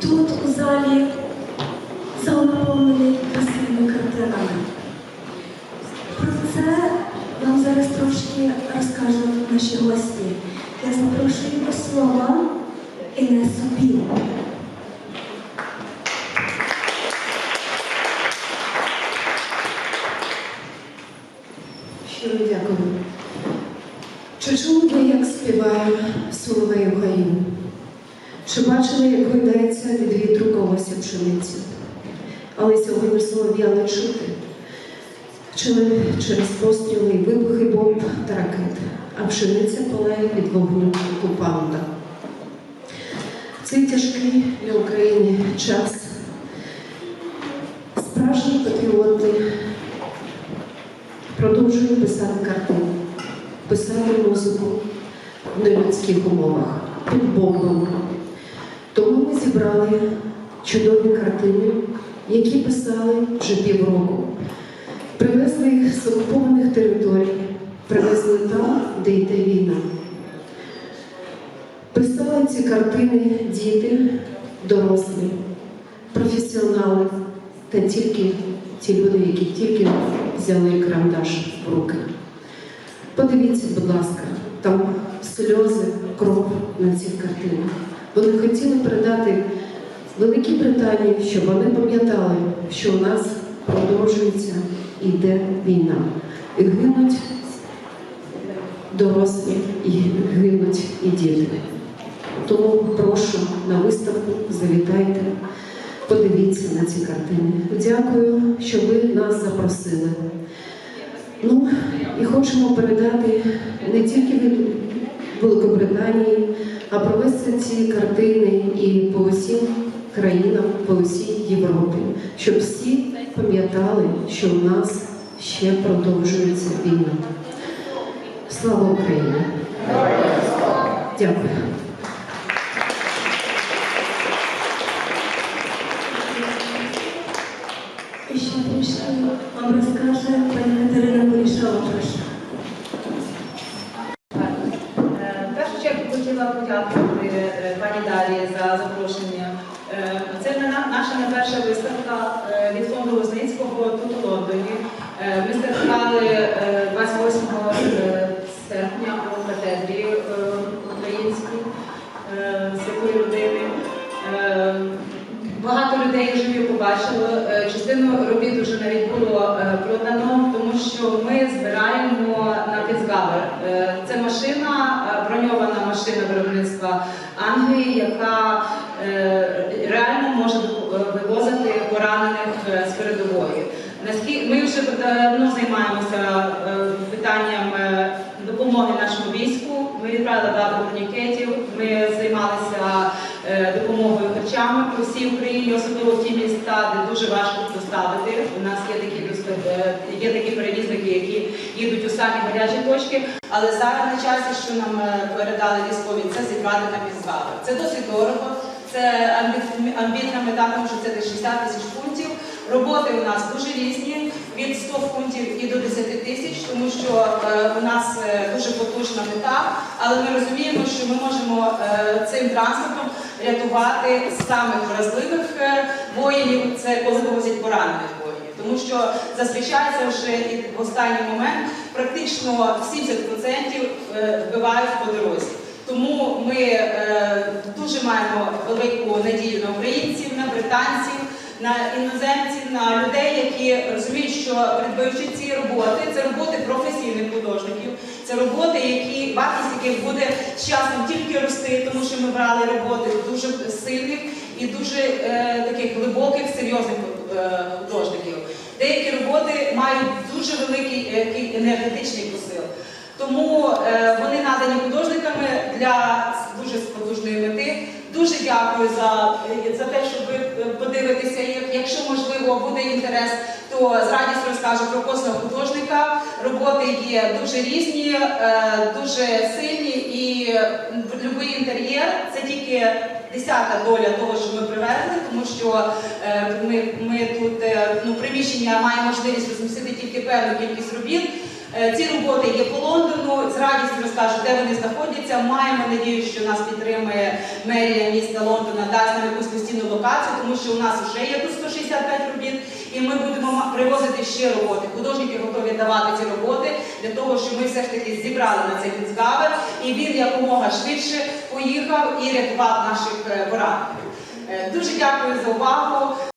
Тут у залі зал наповнений красивими картинами. Про це вам зараз трошки розкажуть наші гості. Я запрошую до слова Інесу Білу. Щиро дякую. Чи чули ви, як співає соловей у Чи бачили, як гойдається від вітру колося пшениці? Але сьогодні солов'я не чути. Через постріли і вибухи бомб та ракет, а пшениця палає від вогню окупанта. Цей тяжкий для України час. Справжні патріоти продовжую писати картини, писати музику в нелюдських умовах, під бомбами. Ми зібрали чудові картини, які писали вже півроку. Привезли їх з окупованих територій, привезли там, де йде війна. Писали ці картини діти, дорослі, професіонали та тільки ті люди, які тільки взяли карандаш в руки. Подивіться, будь ласка, там сльози, кров на цих картинах. Вони хотіли передати Великій Британії, щоб вони пам'ятали, що у нас продовжується і йде війна. І гинуть дорослі, і гинуть і діти. Тому прошу на виставку, завітайте, подивіться на ці картини. Дякую, що ви нас запросили. Ну і хочемо передати не тільки від Великобританії, а провести ці картини і по усім країнам, по усій Європі, щоб всі пам'ятали, що у нас ще продовжується війна. Слава Україні! Дякую. Ще трішки вам розкаже пані Катерина Полішова. Прошу. Е, В першу чергу подякувати е, пані Дарії за запрошення. Е, Це наша не перша виставка е, від фонду Лозницького тут у Лондоні. Ми стартували е, 28 е, серпня у катедрі українській Святої Людини. Багато людей вже її побачило. Частину робіт вже навіть було продано, тому що ми збираємо на Піцгавер. Це машина, броньована машина виробництва Англії, яка е, реально може е, вивозити поранених е, з передової. Ми вже давно займаємося питанням допомоги нашому війську. Ми відправили багато турнікетів, ми займалися допомогою харчами по всій Україні, особливо в ті міста, де дуже важко доставити. У нас є такі є такі перевізники, які їдуть у самі гарячі точки. Але зараз на часі, що нам е, передали військові, це зібрати на підзвали. Це досить дорого. Це амбітна мета, тому що це десь 60 тисяч фунтів. Роботи у нас дуже різні, від 100 фунтів і до 10 тисяч, тому що е, у нас е, дуже потужна мета, але ми розуміємо, що ми можемо цим транспортом рятувати самих вразливих воїнів, це коли вивозять поранених воїнів. Тому що зазвичай вже і в останній момент практично 70% е, вбивають по дорозі. Тому ми е, дуже маємо велику надію на українців, на британців, на іноземців, на людей, які розуміють, що придбаючи ці роботи, це роботи професійних художників, це роботи, які вартість яких буде з часом тільки рости, тому що ми брали роботи дуже сильних і дуже е, таких глибоких, серйозних художників. Деякі роботи мають дуже великий е, енергетичний посил. Тому е, вони надані художниками для дуже потужної мети. Дуже дякую за, за те, що ви е, подивитеся. Якщо можливо буде інтерес, то з радістю розкажу про кожного художника. Роботи є дуже різні, е, дуже сильні і будь-який інтер'єр це тільки десята доля того, що ми привезли, тому що е, ми, ми тут е, ну, приміщення має можливість розмістити тільки певну кількість робіт. Е, Ці роботи є по Лондону. З радістю розкажу, де вони знаходяться. Маємо надію, що нас підтримує мерія міста Лондона, дасть нам якусь постійну локацію, тому що у нас вже є тут 165 робіт, і ми будемо привозити ще роботи. Художники готові давати ці роботи для того, щоб ми все ж таки зібрали на цей підзгавер, і він якомога швидше поїхав і рятував наших е, поранених. Е, Дуже дякую за увагу.